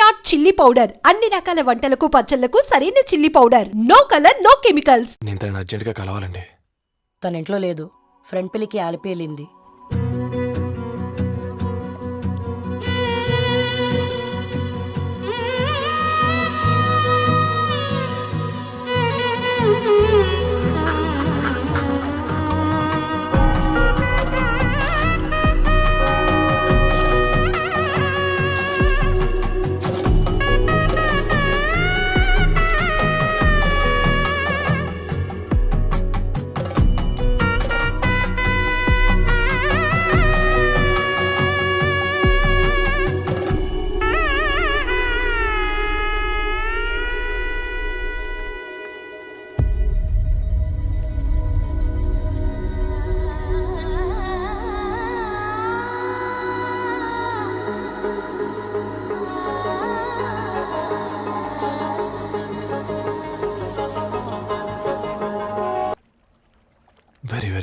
Virat chilli powder. అన్ని రకాల వంటలకు పచ్చళ్ళకు సరైన chilli powder. No colour no chemicals. నేను తనని అర్జెంటుగా కలవాలండి. తన ఇంట్లో లేదు. ఫ్రెండ్ పెళ్ళికి ఆలిపేలింది వెరీ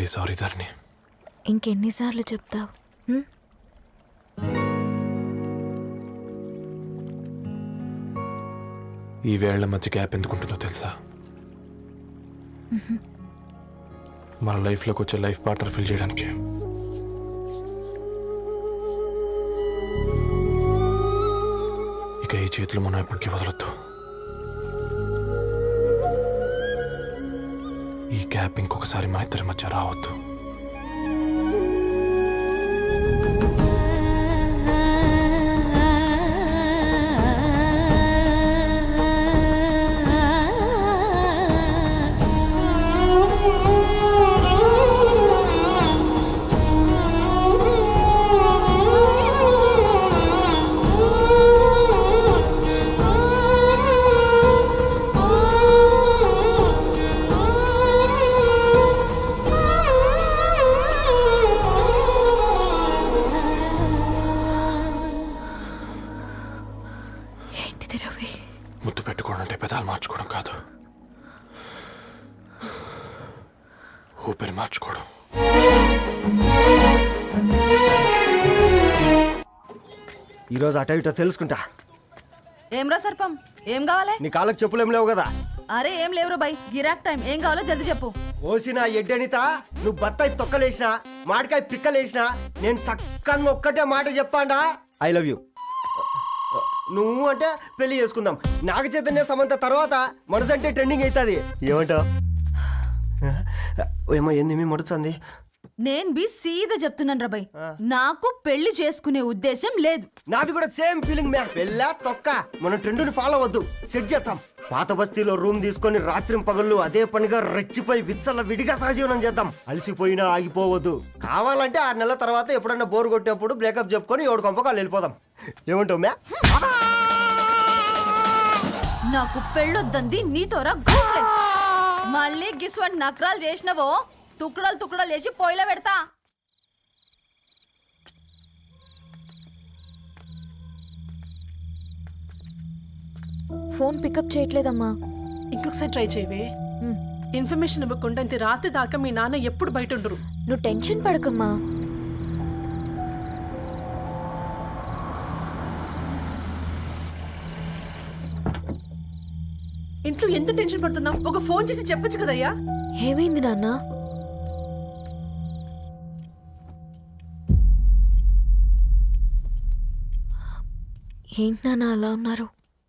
సారీ ధరణి. ఇంకెన్నిసార్లు చెప్తావు? ఈ వేళ్ళ మధ్య గ్యాప్ ఎందుకుంటుందో తెలుసా? మన లైఫ్లోకి వచ్చే లైఫ్ పార్ట్నర్ ఫిల్ చేయడానికి. ఇక ఈ చేతులు మనం ఎప్పటికీ వదలొద్దు. ఈ గ్యాప్ ఇంకొకసారి మన ఇద్దరి మధ్య రావద్దు. ఏంటిది రవి ముద్దు పెట్టుకోవడం అంటే పెదాలు మార్చుకోవడం కాదు. ఊపిరి మార్చుకోవడం. ఈరోజు అటో ఇటో తెలుసుకుంటా. ఏమ్రా సర్పం? ఏం కావాలి? నీ కాళ్ళకి చెప్పులేం లేవు కదా? అరే ఏం లేవురా బై గిరాక్ టైం. ఏం కావాలో జల్దీ చెప్పు. ఓసిన ఎడ్డనిత నువ్వు బత్తాయి తొక్కలేసినా మాడికాయ పిక్కలేసినా నేను సక్కగా ఒక్కటే మాట చెప్పాండా ఐ లవ్ యూ. నువ్వు అంటే పెళ్ళి చేసుకుందాం. నాగ చైతన్య సమంత తర్వాత మనసంటే ట్రెండింగ్ అవుతుంది. ఏమంటావు? ఏమో ఏంది మీ మడుతుంది నేను బి సీదా చెప్తున్నాను రా బై నాకు పెళ్ళి చేసుకునే ఉద్దేశం లేదు. నాది కూడా సేమ్ ఫీలింగ్ మ్యా పెళ్ళా తొక్క. మనం ట్రెండ్ని ఫాలో అవ్వద్దు సెట్ చేద్దాం. పాత బస్తీలో రూమ్ తీసుకొని రాత్రి పగళ్ళు అదే పనిగా రెచ్చిపోయి విచ్చల విడిగా సహజీవనం చేద్దాం. అలసిపోయినా ఆగిపోవద్దు. కావాలంటే ఆరు నెలల తర్వాత ఎప్పుడన్నా బోర్ కొట్టేప్పుడు బ్రేకప్ చెప్పుకొని ఎవడు కొంపకాలు వెళ్ళిపోదాం. ఏమంటావు మ్యా? నాకు పెళ్ళొద్దంది నీతోరా మళ్ళీ గిస్వంటి నకరాలు చేసినవో తుక్కడలు తుక్కడలు చేసి పొయ్యిలో పెడతా. ఫోన్ పికప్ చేయట్లేదమ్మా. ఇంకొకసారి ట్రై చేయవే. ఇన్ఫర్మేషన్ ఇవ్వకుండా ఇంత రాత్రి దాకా మీ నాన్న ఎప్పుడు బయట ఉండరు. నువ్వు టెన్షన్ పడకమ్మా. ఇంట్లో ఎంత టెన్షన్ పడుతున్నావు? ఒక ఫోన్ చేసి చెప్పొచ్చు కదయ్యా? ఏమైంది నాన్న? ఏంటి నాన్న అలా ఉన్నారు?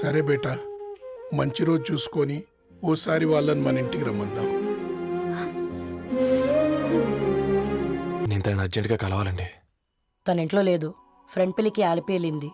సరే బేటా మంచి రోజు చూసుకొని ఓసారి వాళ్ళని మన ఇంటికి రమ్మందాం. నేను తనని అర్జెంటుగా కలవాలండి. తన ఇంట్లో లేదు ఫ్రెండ్ పెళ్ళికి ఆలిపి వెళ్ళింది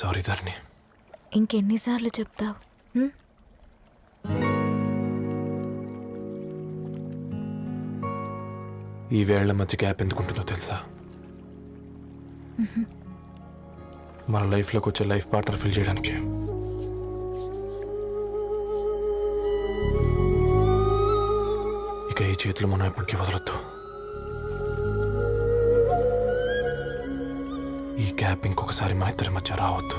సారీ ధరణి. ఇంకెన్నిసార్లు చెప్తావు? ఈ వేళ్ళ మధ్య గ్యాప్ ఎందుకుంటుందో తెలుసా? మన లైఫ్లోకి వచ్చే లైఫ్ పార్ట్నర్ ఫిల్ చేయడానికి. ఇక ఈ చేతులు మనం ఎప్పటికీ వదలొద్దు. ఈ గ్యాప్ ఇంకొకసారి మన ఇద్దరి మధ్య రావద్దు.